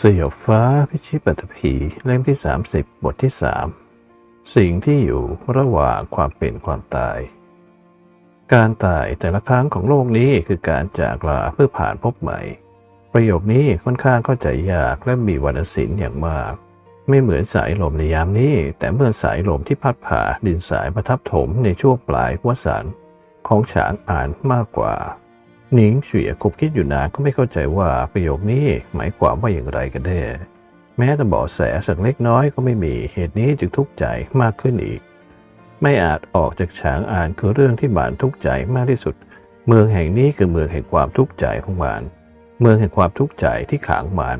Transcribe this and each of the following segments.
สยบฟ้าพิชิตปัตภีเล่มที่ 30 บทที่ 3 สิ่งที่อยู่ระหว่างความเป็นความตาย การตายแต่ละครั้งของโลกนี้คือการจากลาเพื่อผ่านพบใหม่ ประโยคนี้ค่อนข้างเข้าใจยากและมีวรรณศิลป์อย่างมาก ไม่เหมือนสายลมในยามนี้ แต่เมื่อสายลมที่พัดผ่าดินสายประทับถมในช่วงปลายวสันของฉางอ่านมากกว่า หนิงเฉียคบคิดอยู่นานก็ไม่เข้าใจว่าประโยคนี้หมายความว่าอย่างไรกันแน่แม้แต่เบาะแสสักเล็กน้อยก็ไม่มีเหตุนี้จึงทุกข์ใจมากขึ้นอีก ไม่อาจออกจากฉางอ่านคือเรื่องที่บานทุกข์ใจมากที่สุด เมืองแห่งนี้คือเมืองแห่งความทุกข์ใจของมันเมืองแห่งความทุกข์ใจที่ขังมัน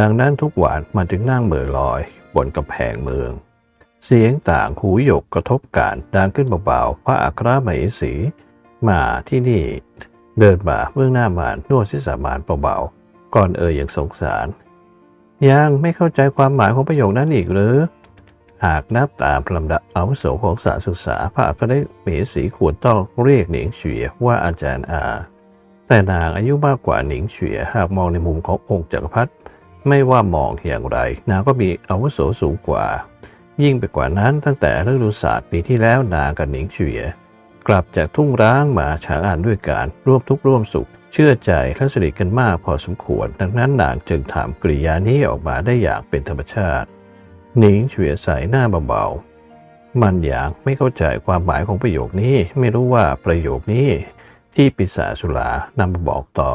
ดังนั้นทุกวันมันจึงนั่งเหม่อลอย บนกำแพงเมือง เสียงต่างหูหยกกระทบกันดังขึ้นเบาๆพระอัครมเหสี มาที่นี่ เดินมาเบื้องหน้ามานนวดศีรษะมานเบาๆ ก่อนเอ่ยอย่างสงสาร ยังไม่เข้าใจความหมายของประโยคนั้นอีกหรือ หากนับตามลำดับอาวุโสของศาสตร์ศึกษาพระก็ได้เหสีควรต้องเรียกหนิงเฉียว่าอาจารย์อา แต่นางอายุมากกว่าหนิงเฉียหากมองในมุมขององค์จักรพรรดิไม่ว่ามองอย่างไร นางก็มีอาวุโสสูงกว่า ยิ่งไปกว่านั้นตั้งแต่ฤดูศาสตร์ปีที่แล้วนางกับหนิงเฉีย กลับจากทุ่งร้างมาฉางอ่านด้วยการร่วมทุกข์ร่วมสุข เชื่อใจและสนิทกันมากพอสมควร ดังนั้นนางจึงถามกริยานี้ออกมาได้อย่างเป็นธรรมชาติหนิงเฉวียใสหน้าเบาๆมันอยางไม่เข้าใจความหมายของประโยคนี้ไม่รู้ว่าประโยคนี้ที่ปิศาสุรานำมาบอกต่อ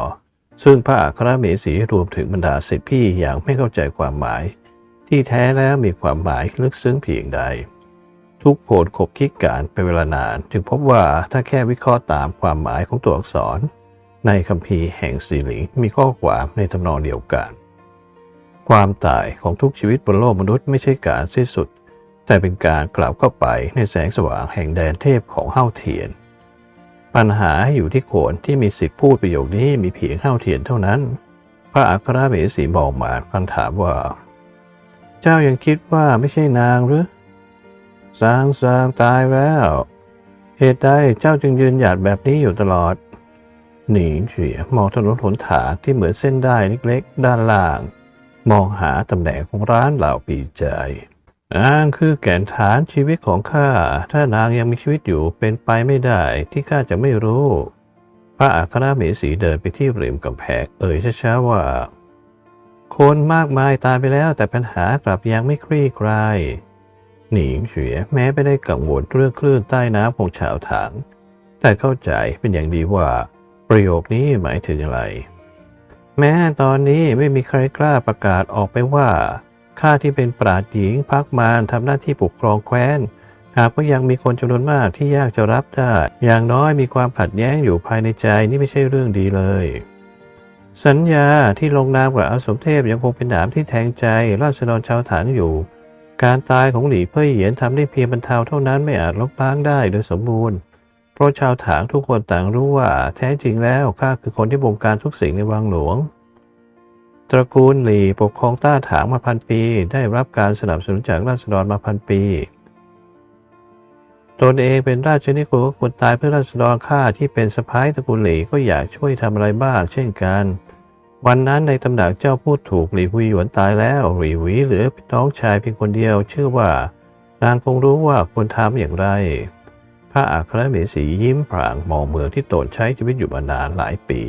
ซึ่งพระอัครเมสีรวมถึงบรรดาศิษย์พี่อย่างไม่เข้าใจความหมาย ที่แท้แล้วมีความหมายลึกซึ้งเพียงใด ทุกโผลขบคิดการเป็นเวลานาน จึงพบว่าถ้าแค่วิเคราะห์ตามความหมายของตัวอักษร ในคัมภีร์แห่งสีหลิงมีข้อความในทำนองเดียวกัน ความตายของทุกชีวิตบนโลกมนุษย์ไม่ใช่การสิ้นสุด แต่เป็นการกลับเข้าไปในแสงสว่างแห่งแดนเทพของเฮ้าเทียน ปัญหาอยู่ที่โขนที่มีสิทธิพูดประโยคนี้มีเพียงเฮ้าเทียนเท่านั้น พระอัครเมสีบอกมาพังถามว่า เจ้ายังคิดว่าไม่ใช่นางหรือ สางสางตายแล้ว เหตุใดเจ้าจึงยืนหยัดแบบนี้อยู่ตลอด หนิงเฉียมองถนนหนทางที่เหมือนเส้นได้เล็กๆ ด้านล่าง มองหาตำแหน่งของร้านเหล่าปีใจนางคือแก่นฐานชีวิตของข้า ถ้านางยังมีชีวิตอยู่เป็นไปไม่ได้ที่ข้าจะไม่รู้ พระอัครเมสีเดินไปที่ริมกำแพงเอ่ยช้าๆว่า คนมากมายตายไปแล้วแต่ปัญหากลับยังไม่คลี่คลาย หนิงเฉียแม้ไม่ได้กังวลเรื่องคลื่นใต้น้ำของชาวถังแต่เข้าใจเป็นอย่างดีว่า ประโยคนี้หมายถึงอะไร แม้ตอนนี้ไม่มีใครกล้าประกาศออกไปว่าข้าที่เป็นปราดหญิงพักมารทำหน้าที่ปกครองแคว้น หากก็ยังมีคนจำนวนมากที่ยากจะรับได้ อย่างน้อยมีความขัดแย้งอยู่ภายในใจนี่ไม่ใช่เรื่องดีเลย สัญญาที่ลงนามกับอาสมเทพยังคงเป็นหนามที่แทงใจราษฎรชาวฐานอยู่ การตายของหลีเพ่ยเหยียนทำได้เพียงบรรเทาเท่านั้นไม่อาจลบล้างได้โดยสมบูรณ์ เพราะชาวถางทุกคนต่างรู้ว่า แท้จริงแล้วข้าคือคนที่บงการทุกสิ่งในวังหลวง ตระกูลหลีปกครองต้าถางมาพันปี ได้รับการสนับสนุนจากราษฎรมาพันปีตนเองเป็นราชนิโกก็ควรตายเพื่อราษฎรข้าที่เป็นสะพ้ายตระกูลหลีก็อยากช่วยทำอะไรบ้างเช่นกัน วันนั้นในตำหนักเจ้าพูดถูกหลีหุยหยวนตายแล้วหลีหวีเหลือน้องชายเพียงคนเดียวเชื่อว่า นางคงรู้ว่าควรทำอย่างไร พระอัครเมสียิ้มพรางมองเมืองที่ตนใช้ชีวิตอยู่มานานหลายปี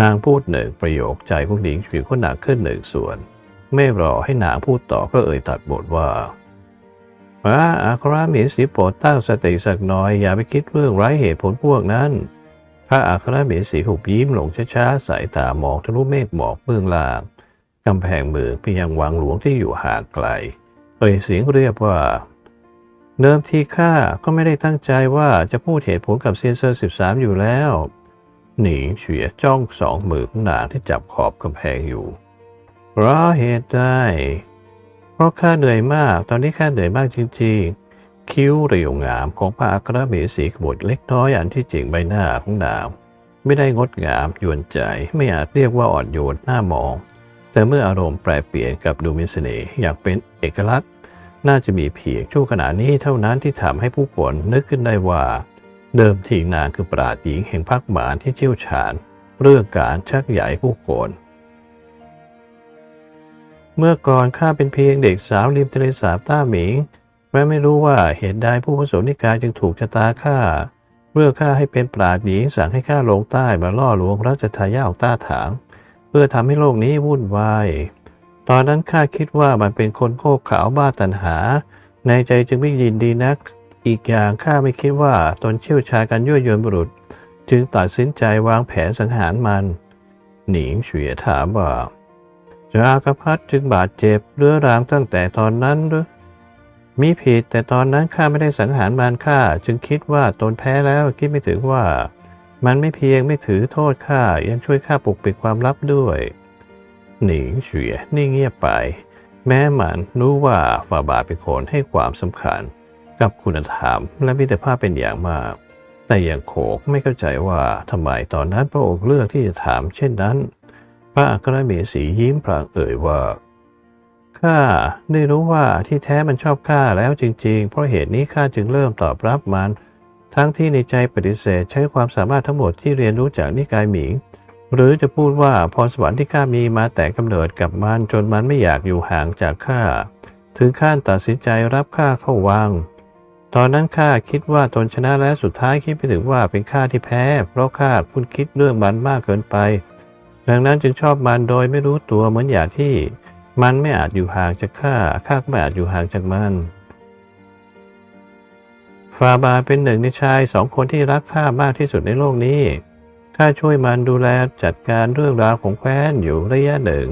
นางพูดหนึ่งประโยคใจของหญิงฉุยก็หนักขึ้นหนึ่งส่วน ไม่รอให้นางพูดต่อก็เอ่ยตัดบทว่าพระอัครเมสีโปรดตั้งสติสักหน่อยอย่าไปคิดเรื่องไร้เหตุผลพวกนั้น ระอัครเมสีหุบยิ้มหลงช้าๆ สายตามองทะลุเมฆหมอกเบื้องล่างกำแพงเมืองไปยังวังหลวงที่อยู่ห่างไกล เอ่ยเสียงเรียบว่า เดิมทีข้าก็ไม่ได้ตั้งใจว่าจะพูดเหตุผลกับเซียนเซอร์สิบสามอยู่แล้ว หนิงเฉียจ้องสองมือของนางที่จับขอบกำแพงอยู่เพราะเหตุใดเพราะข้าเหนื่อยมาก ตอนนี้ข้าเหนื่อยมากจริงๆ คิ้วเรียวงามของพระอัครเมสีขบวดเล็กน้อยอันที่จริงใบหน้าของนางไม่ได้งดงามยวนใจไม่อาจเรียกว่าอ่อนโยนหน้ามอง แต่เมื่ออารมณ์แปรเปลี่ยนกับดูมีเสน่ห์อยากเป็นเอกลักษณ์ น่าจะมีเพียงช่วงขณะนี้เท่านั้นที่ทำให้ผู้คนนึกขึ้นได้ว่า เดิมทีนางคือปราดหญิงแห่งพักหมานที่เชี่ยวชาญ เรื่องการชักใหญ่ผู้คนเมื่อก่อนข้าเป็นเพียงเด็กสาวริมทะเลสาบต้าหมิง และไม่รู้ว่าเหตุใดผู้ผสมนิกายจึงถูกชะตาข้าเมื่อข้าให้เป็นปราดหญิงสั่งให้ข้าลงใต้มาล่อลวงรัชทายาทต้าถาง เพื่อทำให้โลกนี้วุ่นวาย ตอนนั้นข้าคิดว่ามันเป็นคนโง่เขลาบ้าตันหา ในใจจึงไม่ยินดีนัก อีกอย่างข้าไม่คิดว่าตนเชี่ยวชาญการยั่วยวนบุรุษ จึงตัดสินใจวางแผนสังหารมัน หนิงเฉียถามว่าจากรพัฒจึงบาดเจ็บเรื้อรังตั้งแต่ตอนนั้นหรือ มีผิดแต่ตอนนั้นข้าไม่ได้สังหารมันข้าจึงคิดว่าตนแพ้แล้วคิดไม่ถึงว่า มันไม่เพียงไม่ถือโทษข้ายังช่วยข้าปกปิดความลับด้วย หนิงเฉียนิ่งเงียบไป แม้มันรู้ว่าฝ่าบาทเป็นคนให้ความสำคัญ กับคุณธรรมและมิตรภาพเป็นอย่างมาก แต่ยังโขกไม่เข้าใจว่าทำไมตอนนั้นพระองค์เลือกที่จะถามเช่นนั้น พระอัครเมสียิ้มพลางเอ่ยว่า ข้าได้รู้ว่าที่แท้มันชอบข้าแล้วจริง ๆ เพราะเหตุนี้ข้าจึงเริ่มตอบรับมัน ทั้งที่ในใจปฏิเสธใช้ความสามารถทั้งหมดที่เรียนรู้จากนิกายหมิง หรือจะพูดว่าพรสวรรค์ที่ข้ามีมาแต่กำเนิดกับมันจนมันไม่อยากอยู่ห่างจากข้า ถึงขั้นตัดสินใจรับข้าเข้าวัง ตอนนั้นข้าคิดว่าตนชนะและสุดท้ายคิดไปถึงว่าเป็นข้าที่แพ้ เพราะข้าคุณคิดเรื่องมันมากเกินไป ดังนั้นจึงชอบมันโดยไม่รู้ตัวเหมือนอย่างที่ มันไม่อาจอยู่ห่างจากข้า ข้าก็ไม่อาจอยู่ห่างจากมัน ฟาบาเป็นหนึ่งในชายสองคนที่รักข้ามากที่สุดในโลกนี้ ข้าช่วยมันดูแลจัดการเรื่องราวของแคว้นอยู่ระยะหนึ่ง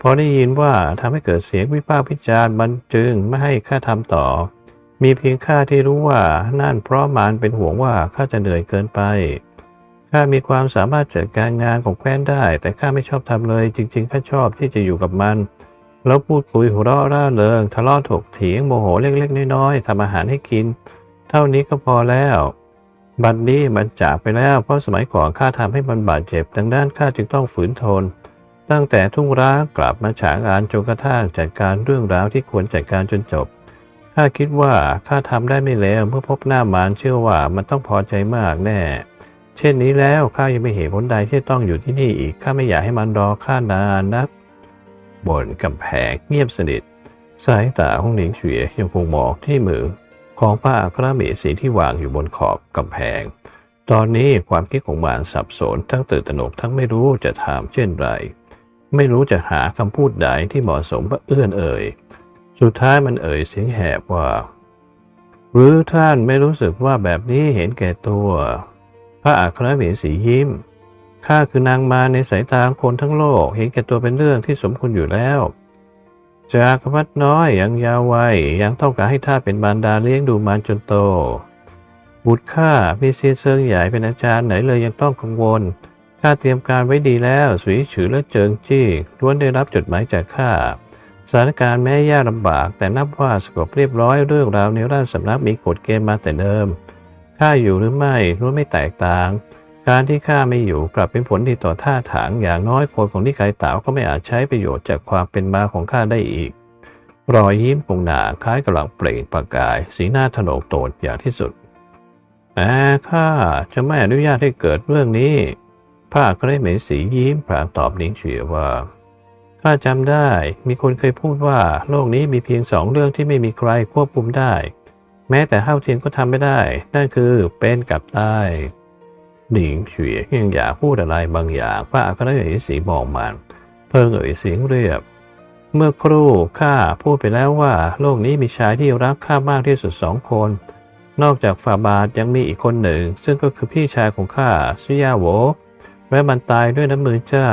พอได้ยินว่าทำให้เกิดเสียงวิพากษ์วิจารณ์มันจึงไม่ให้ข้าทำต่อ มีเพียงข้าที่รู้ว่านั่นเพราะมันเป็นห่วงว่าข้าจะเหนื่อยเกินไป ข้ามีความสามารถจัดการงานของแคว้นได้ แต่ข้าไม่ชอบทำเลย จริง ๆ ข้าชอบที่จะอยู่กับมัน แล้วพูดคุยหัวเราะร่าเริงทะเลาะถกเถียงโมโหเล็กๆน้อยๆทำอาหารให้กิน เท่านี้ก็พอแล้ว บัดนี้มันจากไปแล้วเพราะสมัยก่อนข้าทำให้มันบาดเจ็บดังนั้นข้าจึงต้องฝืนทน ตั้งแต่ทุ่งร้างกลับมาฉางานจนกระทั่งจัดการเรื่องราวที่ควรจัดการจนจบข้าคิดว่าข้าทำได้ไม่แล้วเมื่อพบหน้ามารเชื่อว่ามันต้องพอใจมากแน่ เช่นนี้แล้วข้ายังไม่เห็นผลใดที่ต้องอยู่ที่นี่อีกข้าไม่อยากให้มันรอข้านานนัก บนกำแพงเงียบสนิท สายตาของหนิงเฉวียยังคงมองที่มือของพระครเมสีที่วางอยู่บนขอบกำแพง ตอนนี้ความคิดของมารสับสนทั้งตื่นตระหนกทั้งไม่รู้จะถามเช่นไร ไม่รู้จะหาคำพูดใดที่เหมาะสมว่าเอื้อนเอ่ย สุดท้ายมันเอ่ยเสียงแหบว่า หรือท่านไม่รู้สึกว่าแบบนี้เห็นแก่ตัว พระอัครเมสียิ้ม ข้าคือนางมาในสายตาของคนทั้งโลก เห็นแก่ตัวเป็นเรื่องที่สมควรอยู่แล้ว จากพรรดิน้อยยังยาววัยยังต้องการให้ท่าเป็นบารดาเลี้ยงดูมันจนโต บุตรข้ามีเซียนเซิงใหญ่เป็นอาจารย์ไหนเลยยังต้องกังวลข้าเตรียมการไว้ดีแล้วสุยฉือและเจิงจี้ล้วนได้รับจดหมายจากข้าสถานการณ์แม้ยากลำบาก แต่นับว่าสงบเรียบร้อยเรื่องราวในราชสำนักมีกฎเกณฑ์มาแต่เดิมข้าอยู่หรือไม่ล้วนไม่แตกต่าง การที่ข้าไม่อยู่กลับเป็นผลดีต่อท่าทางอย่างน้อยคนของนิกายเต๋าก็ไม่อาจใช้ประโยชน์จากความเป็นมาของข้าได้อีก รอยยิ้มของนาคล้ายกำลังเปล่งประกาย สีหน้าถนกโตนอย่างที่สุดแต่ข้าจะไม่อนุญาตให้เกิดเรื่องนี้ภาคก็ได้เหมสียิ้มพลางตอบนิงเฉียว่าข้าจำได้มีคนเคยพูดว่าโลกนี้มีเพียงสองเรื่องที่ไม่มีใครควบคุมได้ แม้แต่เฮาเทียนก็ทำไม่ได้ นั่นคือเป็นกับตาย หนิงเฉียยังอยากพูดอะไรบางอย่างพระอัครเมสีมองมัน เพิ่งเอ่ยเสียงเรียบ เมื่อครู่ข้าพูดไปแล้วว่า โลกนี้มีชายที่รักข้ามากที่สุดสองคน นอกจากฝาบาทยังมีอีกคนหนึ่ง ซึ่งก็คือพี่ชายของข้าซุยาโวและมันตายด้วยน้ำมือเจ้า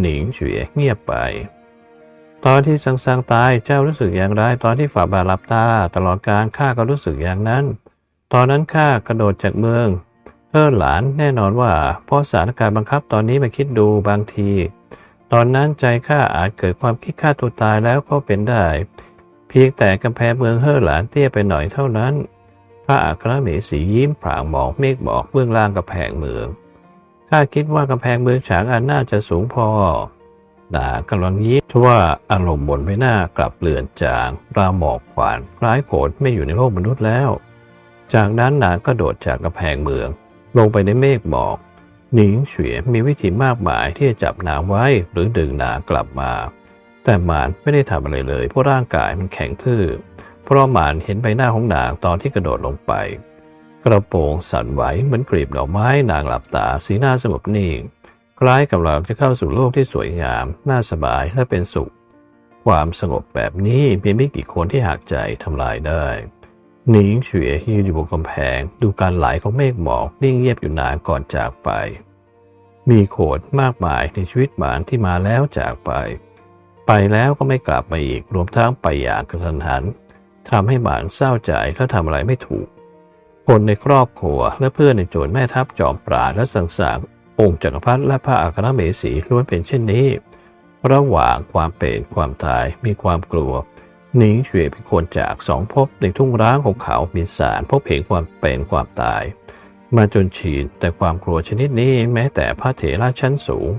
หนิงเฉียเงียบไป ตอนที่สังสังตายเจ้ารู้สึกอย่างไร ตอนที่ฝ่าบาทหลับตา ตลอดการข้าก็รู้สึกอย่างนั้น ตอนนั้นข้ากระโดดจากเมือง เออหลานแน่นอนว่าเพราะสถานการณ์บังคับตอนนี้มาคิดดูบางที ตอนนั้นใจข้าอาจเกิดความคิดฆ่าตัวตายแล้วก็เป็นได้ เพียงแต่กำแพงเมืองเฮอหลานเตี้ยไปหน่อยเท่านั้น พระอัครเมสียิ้มผางบอกเมฆบอกเบื้องล่างกำแพงเมืองข้าคิดว่ากำแพงเมืองฉางอันน่าจะสูงพอดากำลังยิ้มทว่าอารมณ์บนใบหน้ากลับเปลือนจางราวหมอกควันคล้ายโขนไม่อยู่ในโลกมนุษย์แล้ว จากนั้นนางก็โดดจากกำแพงเมือง ลงไปในเมฆหมอก หนิงเฉวียมีวิธีมากมายที่จะจับนางไว้หรือดึงนางกลับมา แต่หมานไม่ได้ทำอะไรเลยเพราะร่างกายมันแข็งทื่อเพราะหมานเห็นใบหน้าของนางตอนที่กระโดดลงไป กระโปรงสั่นไหวเหมือนกลีบดอกไม้นางหลับตาสีหน้าสงบนิ่งคล้ายกับเราจะเข้าสู่โลกที่สวยงาม น่าสบายและเป็นสุข ความสงบแบบนี้มีไม่กี่คนที่หักใจทำลายได้ หนิงเฉวยยืนอยู่บนกำแพง ดูการไหลของเมฆหมอกนิ่งเงียบอยู่นานก่อนจากไป มีโขดมากมายในชีวิตหมานที่มาแล้วจากไป ไปแล้วก็ไม่กลับมาอีกรวมทั้งไปอย่างกระทันหันทำให้หมานเศร้าใจและทำอะไรไม่ถูก คนในครอบครัวและเพื่อนในโจรแม่ทัพจอมปราดและสังสารองค์จักรพรรดิและพระอัครเมสีล้วนเป็นเช่นนี้ ระหว่างความเป็นความตายมีความกลัว หนิงเฉวยเป็นคนจากสองภพในทุ่งร้างของเขามีสารพบเห็นความเป็นความตาย มาจนฉีนแต่ความกลัวชนิดนี้แม้แต่พระเถระชั้นสูง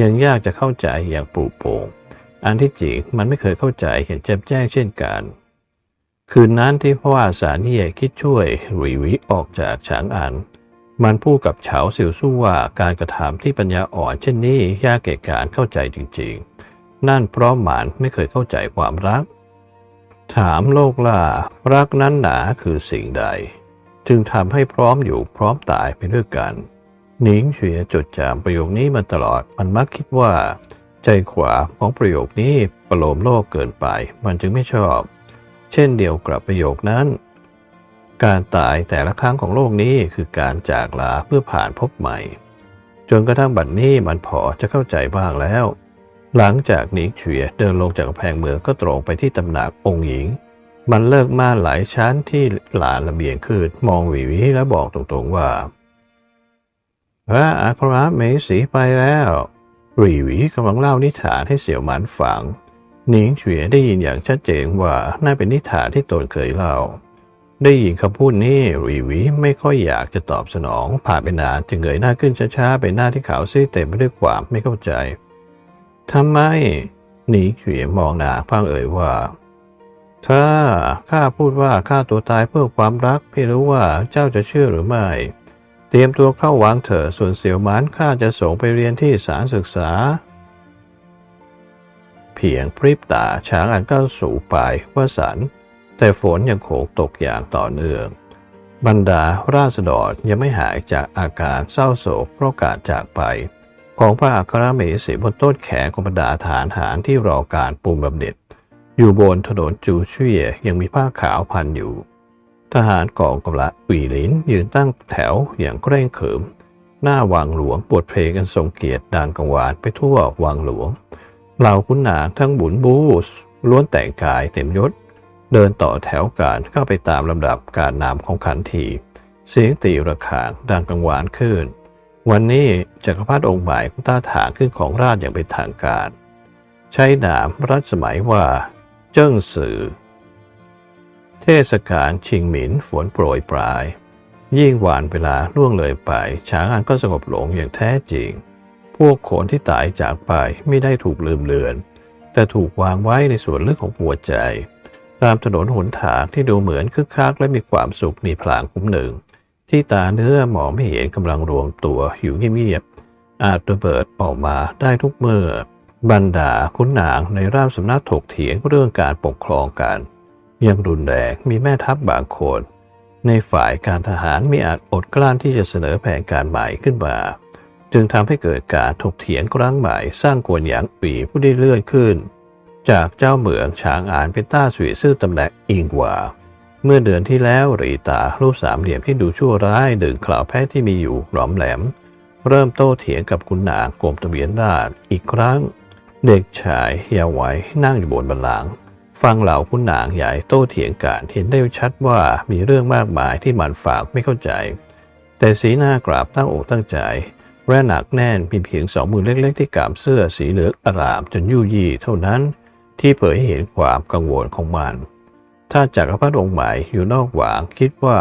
ยังยากจะเข้าใจอย่างปลูกโป่งอันที่จริงมันไม่เคยเข้าใจเห็นแจ่มแจ้งเช่นกัน คืนนั้นที่พ่อว่าสารนี่คิดช่วยหวีวิออกจากฉางอัน มันพูดกับเฉาเสี่ยวสู้ว่าการกระทำที่ปัญญาอ่อนเช่นนี้ยากแก่การเข้าใจจริงๆ นั่นเพราะหมานไม่เคยเข้าใจความรัก ถามโลกล่ารักนั้นหนาคือสิ่งใด จึงทำให้พร้อมอยู่พร้อมตายไปด้วยกันหนิงเฉียจดจำประโยคนี้มาตลอดมันมักคิดว่า ใจขวาของประโยคนี้ประโลมโลกเกินไป มันจึงไม่ชอบ เช่นเดียวกับประโยคนั้น การตายแต่ละครั้งของโลกนี้คือการจากลาเพื่อผ่านพบใหม่ จนกระทั่งบัดนนี้มันพอจะเข้าใจบ้างแล้ว หลังจากหนิงเฉียเดินลงจากแพงเมืองก็ตรงไปที่ตำหนักองค์หญิง มันเลิกม่านหลายชั้นที่หลานระเบียงขึ้นมองหวีวิแล้วบอกตรงๆว่าพระอัครเมสีไปแล้วหวีวิกำลังเล่านิทานให้เสี่ยวหมันฟังหนิงเฉียได้ยินอย่างชัดเจนว่าน่าเป็นนิทานที่ตนเคยเล่า ได้ยินคำพูดนี้หวีวิไม่ค่อยอยากจะตอบสนองผ่านไปนานจึงเงยหน้าขึ้นช้าๆไปหน้าที่ขาวซีดเต็มไปด้วยความไม่เข้าใจ ทำไม หนิงเฉียมองหนาฟังเอ่ยว่าถ้าข้าพูดว่าข้าตัวตายเพื่อความรักพี่รู้ว่าเจ้าจะเชื่อหรือไม่ เตรียมตัวเข้าวังเถอะส่วนเสี่ยวหมานข้าจะส่งไปเรียนที่สารศึกษา เพียงพริบตาช้างอันก้าวสู่ปลายว่าสัน แต่ฝนยังโขกตกอย่างต่อเนื่อง บรรดาราษฎรยังไม่หายจากอาการเศร้าโศกเพราะการจากไป ของพระอัครเมสีบนต้นแขนของบรรดาฐานหารที่รอการปูมบำเหน็จ อยู่บนถนนจูเชียยังมีผ้าขาวพันอยู่ ทหารกองกำลังอุยลินยืนตั้งแถวอย่างเกร่งเขิม หน้าวังหลวงบทเพลงกันทรงเกียรติดังกังวานไปทั่ววังหลวงเหล่าขุนนางทั้งบุญบูสล้วนแต่งกายเต็มยศ เดินต่อแถวการเข้าไปตามลำดับการนำของขันทีเสียงตีระฆังดังกังวานขึ้น วันนี้จักรพรรดิองค์ใหม่ของต้าถางขึ้นของราชอย่างเป็นทางการ ใช้นามรัชสมัยว่าเจิ้งสือ เทศกาลชิงหมินฝนโปรยปลาย ยิ่งหวานเวลาล่วงเลยไปช้างอันก็สงบหลงอย่างแท้จริง พวกคนที่ตายจากไปไม่ได้ถูกลืมเลือน แต่ถูกวางไว้ในส่วนลึกของหัวใจ ตามถนนหนทางที่ดูเหมือนคึกคักและมีความสุขมีพลางคุ้มหนึ่ง ที่ตาเนื้อหมองไม่เห็นกำลังรวมตัวอยู่เงียบๆอาจระเบิดออกมาได้ทุกเมื่อบรรดาขุนนางในราชสำนักถกเถียงเรื่องการปกครองกัน ยังรุนแรงมีแม่ทัพบางคน ในฝ่ายการทหารไม่อาจอดกลั้นที่จะเสนอแผนการใหม่ขึ้นมา จึงทำให้เกิดการถกเถียงครั้งใหม่สร้างกวนหยางปีผู้ได้เลื่อนขึ้น จากเจ้าเหมืองฉางอานเป็นต้าสุยซื่อตำแหน่งอิงหวา เมื่อเดือนที่แล้วรีตารูปสามเหลี่ยมที่ดูชั่วร้ายดึงข่าวแพทย์ที่มีอยู่หลอมแหลม เริ่มโต้เถียงกับคุณนางกรมตะเบียนราชอีกครั้ง เด็กชายเยาว์วัยนั่งอยู่บนบันลังฟังเหล่าคุณนางใหญ่โต้เถียงกันเห็นได้ชัดว่ามีเรื่องมากมายที่มันฝากไม่เข้าใจ แต่สีหน้ากราบตั้งอกตั้งใจและหนักแน่นมีเพียงสองมือเล็กๆ ที่กามเสื้อสีเหลืองอารามจนยุ่ยี่เท่านั้น ที่เผยให้เห็นความกังวลของมัน ถ้าจักรพรรดิองค์ใหม่อยู่นอกหวางคิดว่า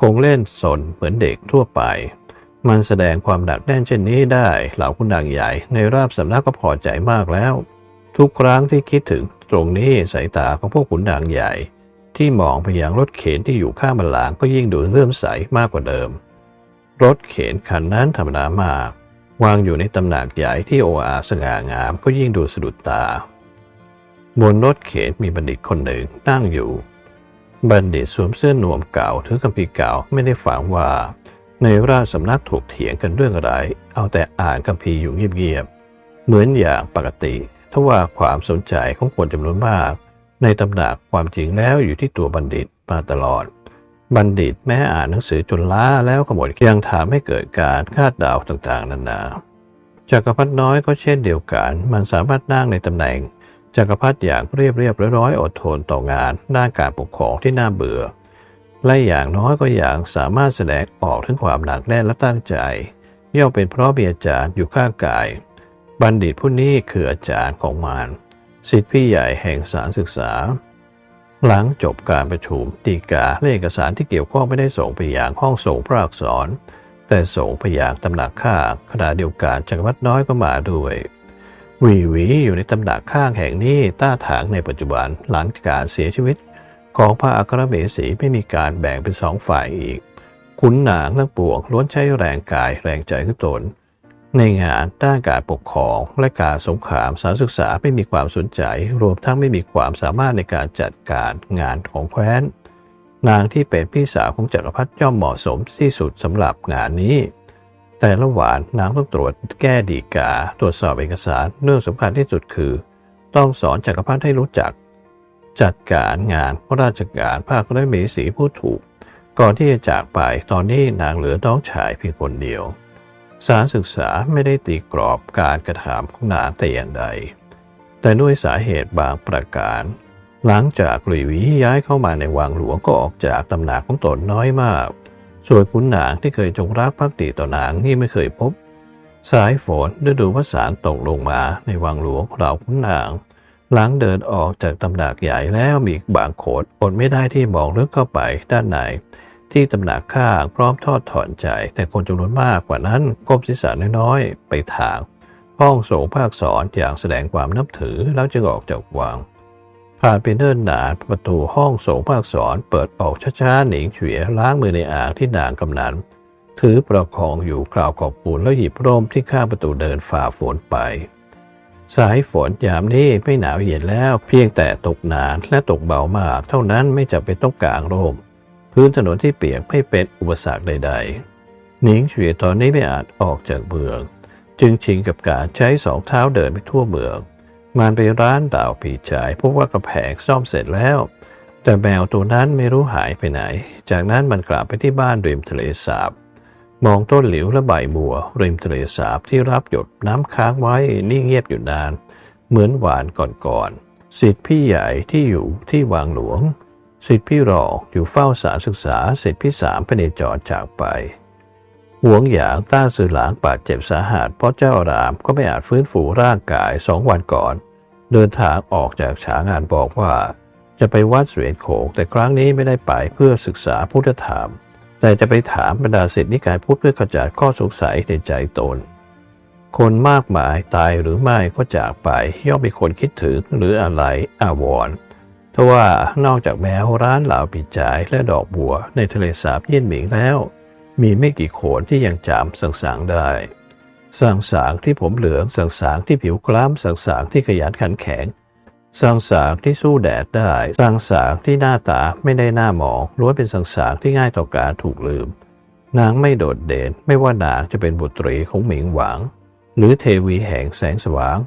คงเล่นสนเหมือนเด็กทั่วไป มันแสดงความหนักแน่นเช่นนี้ได้เหล่าคุณนางใหญ่ในราบสำนักก็พอใจมากแล้ว ทุกครั้งที่คิดถึงตรงนี้สายตาของพวกขุนนางใหญ่ ที่มองไปยังรถเข็นที่อยู่ข้างบันลังก์ก็ยิ่งดูเลื่อมใสมากกว่าเดิม รถเข็นคันนั้นธรรมดามากวางอยู่ในตำหนักใหญ่ที่โออาสง่างามก็ยิ่งดูสะดุดตา บนรถเข็นมีบัณฑิตคนหนึ่งนั่งอยู่ บัณฑิตสวมเสื้อนวมเก่าถือคัมภีร์เก่าไม่ได้ฟังว่า ในราชสำนักถกเถียงกันเรื่องอะไร เอาแต่อ่านคัมภีร์อยู่เงียบๆ เหมือนอย่างปกติทว่าความสนใจของคนจำนวนมาก ในตำหนักความจริงแล้วอยู่ที่ตัวบัณฑิตมาตลอด บัณฑิตแม้อ่านหนังสือจนล้าแล้วขมวดยังถามให้เกิดการคาดเดาต่างๆ นานาจักรพรรดิน้อยก็เช่นเดียวกัน มันสามารถนั่งในตำแหน่ง จักรพรรดิอย่างเรียบเรียบร้อยอดทนต่องานด้านการปกครองที่น่าเบื่อ และอย่างน้อยก็อย่างสามารถแสดงออกถึงความหนักแน่นและตั้งใจย่อมเป็นเพราะมีอาจารย์อยู่ข้างกาย บัณฑิตผู้นี้คืออาจารย์ของมารสิทธิพี่ใหญ่แห่งสารศึกษา หลังจบการประชุมดีกาและเอกสารที่เกี่ยวข้องไม่ได้ส่งไปยังห้องส่งพระอักษร แต่ส่งไปยังตำหนักข้าขณะเดียวกันจักรพรรดิน้อยก็มาด้วย วีวีอยู่ในตำหนักข้างแห่งนี้ต้าถางในปัจจุบันหลังการเสียชีวิต ของพระอัครเบสีไม่มีการแบ่งเป็นสองฝ่ายอีก ขุนนางทั้งปวงล้วนใช้แรงกายแรงใจทุกตน ในงานด้านการปกครองและการสงครามสารศึกษาไม่มีความสนใจ รวมทั้งไม่มีความสามารถในการจัดการงานของแคว้น นางที่เป็นพี่สาวของจักรพรรดิย่อมเหมาะสมที่สุดสำหรับงานนี้ แต่ละหวานนางต้องตรวจแก้ดีกา ตรวจสอบเอกสารเรื่องสำคัญที่สุดคือ ต้องสอนจักรพรรดิให้รู้จัก จัดการงานพระราชการภาคได้มีสีผู้ถูก ก่อนที่จะจากไปตอนนี้นางเหลือน้องชายเพียงคนเดียว สารศึกษาไม่ได้ตีกรอบการกระทำของนางแต่อย่างใด แต่ด้วยสาเหตุบางประการ หลังจากหลุยวีย้ายเข้ามาในวังหลวงก็ออกจากตำหนักของตนน้อยมาก ส่วนขุนนางที่เคยจงรักภักดีต่อนางนี่ไม่เคยพบ สายฝนฤดูวสานตกลงมาในวังหลวงเราขุนนาง หลังเดินออกจากตำหนักใหญ่แล้วมีบางโขดอดไม่ได้ที่มองลึกเข้าไปด้านในที่ตำหนักข้างพร้อมทอดถอนใจ แต่คนจำนวนมากกว่านั้นก้มศีรษะน้อยๆ ไปทาง ห้องโสงภาคสอนอย่างแสดงความนับถือแล้วจึงออกจากวัง ผ่านไปเนิ่นนานประตูห้องส่งภาคสอนเปิดออกช้าๆหนิงเฉียล้างมือในอ่างที่นางกำนันถือประคองอยู่กล่าวขอบคุณแล้วหยิบร่มที่ข้างประตูเดินฝ่าฝนไป สายฝนยามนี้ไม่หนาวเย็นแล้วเพียงแต่ตกหนานและตกเบามาก เท่านั้นไม่จะเป็นต้องกางร่ม พื้นถนนที่เปียกไม่เป็นอุปสรรคใด ๆ หนิงเฉียตอนนี้ไม่อาจออกจากเมือง จึงชิงกับการใช้สองเท้าเดินไปทั่วเมือง มันไปร้านดาวผีชายพบว่ากระแผงซ่อมเสร็จแล้ว แต่แมวตัวนั้นไม่รู้หายไปไหน จากนั้นมันกลับไปที่บ้านริมทะเลสาบ มองต้นหลิวและใบบัว ริมทะเลสาบที่รับหยดน้ำค้างไว้นิ่งเงียบอยู่นาน เหมือนหวานก่อนๆสิทธิพี่ใหญ่ที่อยู่ที่วังหลวง สิทธิพี่รองอยู่เฝ้าสารศึกษาสิทธิพี่สามไปในจอดจากไป หวงหยางต้าสื่อหลางบาดเจ็บสาหัสเพราะเจ้าอารามก็ไม่อาจฟื้นฟูร่างกายสองวันก่อน เดินทางออกจากฉางานบอกว่า จะไปวัดเสวียนโขงแต่ครั้งนี้ไม่ได้ไปเพื่อศึกษาพุทธธรรม แต่จะไปถามบรรดาศิษย์นิกายพุทธเพื่อขจัดข้อสงสัยในใจตน คนมากมายตายหรือไม่ก็จากไปย่อมมีคนคิดถึงหรืออะไรอาวรณ์ทว่านอกจากแมวร้านเหล่าปีจ่ายและดอกบัวในทะเลสาบเยี่ยนหมิงแล้ว มีไม่กี่โขนที่ยังจำสังสางได้สังสางที่ผมเหลืองสังสางที่ผิวคล้ำสังสางที่ขยันขันแข็งสังสางที่สู้แดดได้สังสางที่หน้าตาไม่ได้หน้าหมองล้วนเป็นสังสางที่ง่ายต่อการถูกลืม นางไม่โดดเด่นไม่ว่านางจะเป็นบุตรีของหมิงหวังหรือเทวีแห่งแสงสว่าง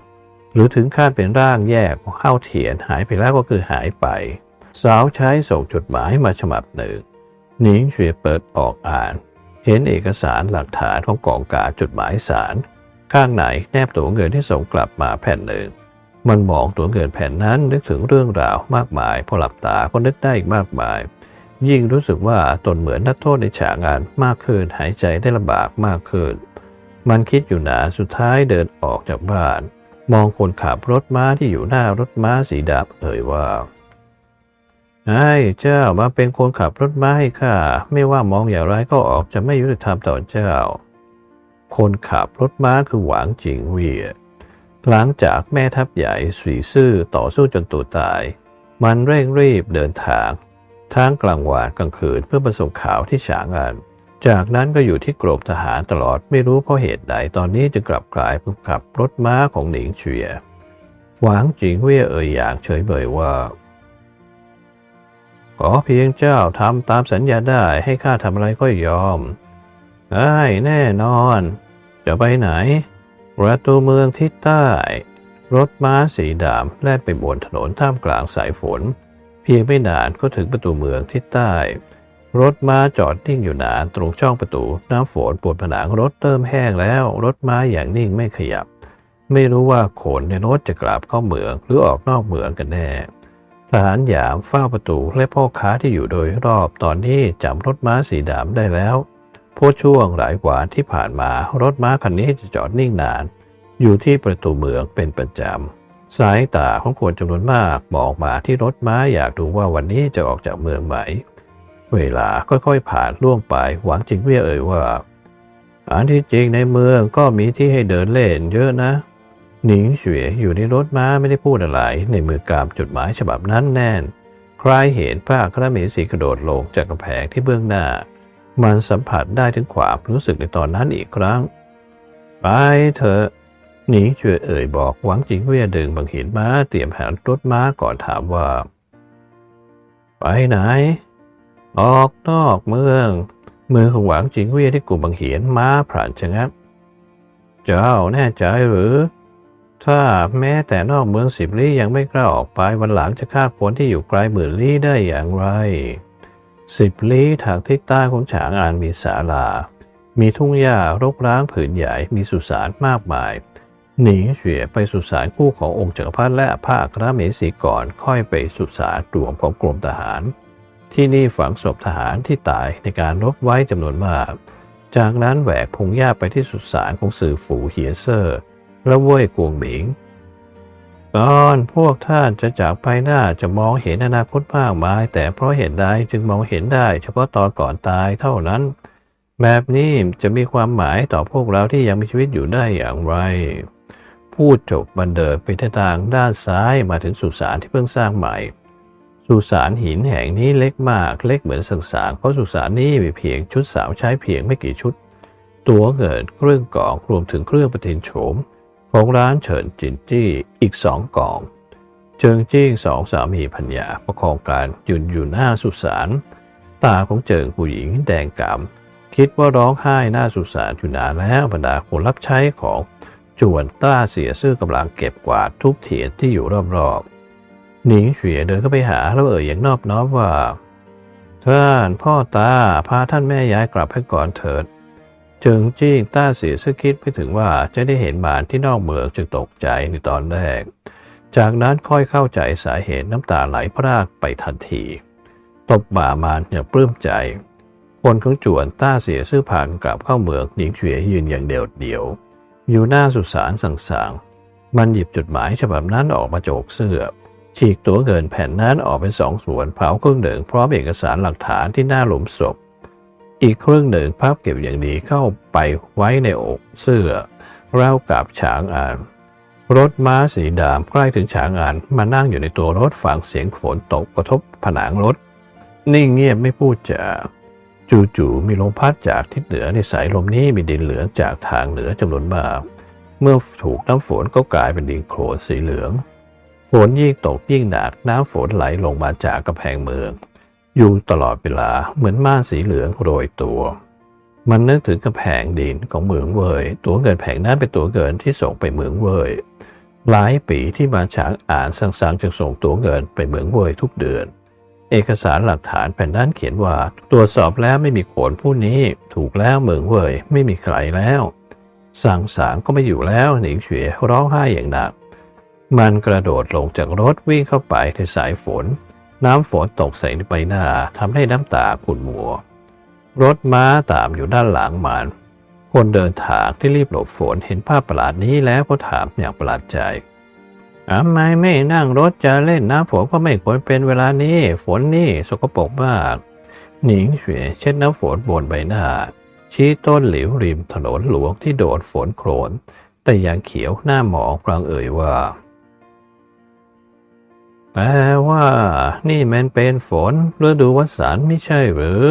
หรือถึงขั้นเป็นร่างแยกของข้าเทียนหายไปแล้วก็คือหายไป สาวใช้ส่งจดหมายมาฉบับหนึ่งหนิงเฉวยเปิดออกอ่าน เห็นเอกสารหลักฐานของกองการจดหมายสาร ข้างไหนแนบตัวเงินที่ส่งกลับมาแผ่นหนึ่ง มันมองตัวเงินแผ่นนั้นนึกถึงเรื่องราวมากมาย พอหลับตาก็นึกได้อีกมากมาย ยิ่งรู้สึกว่าตนเหมือนนักโทษในฉากงานมากขึ้นหายใจได้ลำบากมากขึ้น มันคิดอยู่นานสุดท้ายเดินออกจากบ้าน มองคนขับรถม้าที่อยู่หน้ารถม้าสีดำเอ่ยว่า ไอ้เจ้ามาเป็นคนขับรถม้าให้ข้าไม่ว่ามองอย่างไรก็ออกจะไม่ยุติธรรมต่อเจ้า คนขับรถม้าคือหวังจิงเวียหลังจากแม่ทัพใหญ่สีซื่อต่อสู้จนตัวตาย มันเร่งรีบเดินทาง ทั้งกลางวันกลางคืนเพื่อประสบข่าวที่ฉางาน จากนั้นก็อยู่ที่กรมทหารตลอดไม่รู้เพราะเหตุใดตอนนี้จึงกลับกลายเป็นขับรถม้าของหนิงเฉียหวางจิงเว่ยเอ่ยอย่างเฉยเบยว่า อเพียงเจ้าทำตามสัญญาได้ให้ข้าทำอะไรก็ยอมได้แน่นอน จะไปไหน ประตูเมืองทิศใต้ รถม้าสีดำแล่นไปบนถนนท่ามกลางสายฝน เพียงไม่นานก็ถึงประตูเมืองทิศใต้ รถม้าจอดนิ่งอยู่นานตรงช่องประตูน้ำฝนปวดผนังรถเริ่มแห้งแล้ว รถม้าอย่างนิ่งไม่ขยับ ไม่รู้ว่าขนในรถจะกลับเข้าเมืองหรือออกนอกเมืองกันแน่ ทหารหยามเฝ้าประตูและพ่อค้าที่อยู่โดยรอบตอนนี้จำรถม้าสีดำได้แล้วพราะช่วงหลายกว่าที่ผ่านมารถม้าคันนี้จะจอดนิ่งนาน อยู่ที่ประตูเมืองเป็นประจำสายตาของคนจำนวนมากมองมาที่รถม้าอยากดูว่าวันนี้จะออกจากเมืองไหม เวลาค่อยๆผ่านล่วงไปหวังจิงเวียเอ่ยว่าอันที่จริงในเมืองก็มีที่ให้เดินเล่นเยอะนะ หนิงเฉวยอยู่ในรถม้าไม่ได้พูดอะไร ในมือกามจดหมายฉบับนั้นแน่น ใครเห็นป้าคระเมสีกระโดดลงจากกำแพงที่เบื้องหน้า มันสัมผัสได้ถึงความรู้สึกในตอนนั้นอีกครั้ง ไปเถอะหนิงเฉวยเอ่ยบอกหวังจิงเวียดึงบังเหินม้าเตรียมแผนรถม้าก่อนถามว่า ไปไหน ออกนอกเมืองเมืองของหวังจิงเวียที่กลุ่มบังเหียนม้าพรานชะงัก เจ้าแน่ใจหรือ ถ้าแม้แต่นอกเมืองสิบลี้ยังไม่กล้าออกไปวันหลังจะฆ่าคนที่อยู่ไกลหมื่นลี้ได้อย่างไร สิบลี้ทางทิศใต้ของฉางอานมีศาลา มีทุ่งหญ้ารกร้างผืนใหญ่มีสุสานมากมาย หนิงเฉวียไปสุสานคู่ขององค์จักรพรรดิและพระครเมสีก่อนค่อยไปสุสานรวมของกรมทหาร ที่นี่ฝังศพทหารที่ตายในการรบไว้จำนวนมาก จากนั้นแหวกพงหญ้าไปที่สุสานของสื่อฝูเหียเซอร์ และเว่ยกวงหมิง ตอนพวกท่านจะจากไปหน้าจะมองเห็นอนาคตมากมาย แต่เพราะเหตุใดจึงมองเห็นได้เฉพาะตอนก่อนตายเท่านั้น แบบนี้จะมีความหมายต่อพวกเราที่ยังมีชีวิตอยู่ได้อย่างไร พูดจบบันเดินไปทางด้านซ้ายมาถึงสุสานที่เพิ่งสร้างใหม่สุสานหินแห่งนี้เล็กมาก เล็กเหมือนสังสารเพราะสุสานนี้มีเพียงชุดสาวใช้เพียงไม่กี่ชุด ตัวเงินเครื่องกองรวมถึงเครื่องประทินโฉม ของร้านเฉินจินจี้อีกสองกล่อง เจิงจิ้งสองสามีพัญญาประคองการยืนอยู่หน้าสุสานตาของเจิงผู้หญิงแดงกำคิดว่าร้องไห้หน้าสุสานอยู่นานแล้วบรรดาคนรับใช้ของจวนต้าเสียซื่อกำลังเก็บกวาดทุกเถียนที่อยู่รอบๆหนิงเฉียเดินเข้าไปหาแล้วเอ่ยอย่างนอบน้อมว่าท่านพ่อตาพาท่านแม่ย้ายกลับให้ก่อนเถิด จิงจิ้งต้าเสียซึ่งคิดไปถึงว่าจะได้เห็นหมานที่นอกเมืองจึงตกใจในตอนแรก จากนั้นค่อยเข้าใจสาเหตุน้ำตาไหลพรากไปทันที ตบบ่ามานอย่างปลื้มใจ คนของจวนต้าเสียซื่อผ่านกลับเข้าเมืองหญิงเฉวียยืนอย่างเดียวเดียว อยู่หน้าสุสานสั่งๆมันหยิบจดหมายฉบับนั้นออกมาโจกเสื้อฉีกตัวเงินแผ่นนั้นออกเป็นสองส่วนเผาครึ่งหนึ่งพร้อมเอกสารหลักฐานที่หน้าหลุมศพ อีกครึ่งหนึ่งพับเก็บอย่างดีเข้าไปไว้ในอกเสื้อราวกับฉางอ่าน รถม้าสีดำใกล้ถึงฉางอ่านมานั่งอยู่ในตัวรถฟังเสียงฝนตกกระทบผนังรถ นิ่งเงียบไม่พูดจาจู่ๆมีลมพัดจากทิศเหนือในสายลมนี้มีดินเหลืองจากทางเหนือจำนวนมาก เมื่อถูกน้ำฝนก็กลายเป็นดินโคลนสีเหลือง ฝนยิ่งตกยิ่งหนักน้ำฝนไหลลงมาจากกำแพงเมือง อยู่ตลอดเวลาเหมือนม่านสีเหลืองโรยตัว มันนึกถึงกำแพงดินของเมืองเวยตัวเงินแผงนั้นเป็นตัวเงินที่ส่งไปเมืองเวยหลายปีที่มาช้างอ่านสังๆจึงส่งตัวเงินไปเมืองเวยทุกเดือน เอกสารหลักฐานแผ่นนั้นเขียนว่า ตรวจสอบแล้วไม่มีโขนผู้นี้ ถูกแล้วเมืองเวยไม่มีใครแล้วสังสางก็ไม่อยู่แล้วหนิงเฉวียร้องไห้อย่างหนัก มันกระโดดลงจากรถวิ่งเข้าไปในสายฝน น้ำฝนตกใส่ใบหน้าทำให้น้ำตาขุ่นมัว รถม้าตามอยู่ด้านหลังมันคนเดินทางที่รีบหลบฝนเห็นภาพประหลาดนี้แล้วก็ถามอย่างประหลาดใจทำไมไม่นั่งรถจะเล่นน้ำฝนก็ไม่ควรเป็นเวลานี้ ฝนนี่สกปรกมาก หนิงเฉวยเช็ดน้ำฝนบนใบหน้า ชี้ต้นหลิวริมถนนหลวงที่โดนฝนโครนแต่ยังเขียวหน้าหมองพลางเอ่ยว่า แปลว่า นี่มันเป็นฝนฤดูวสันต์ไม่ใช่หรือ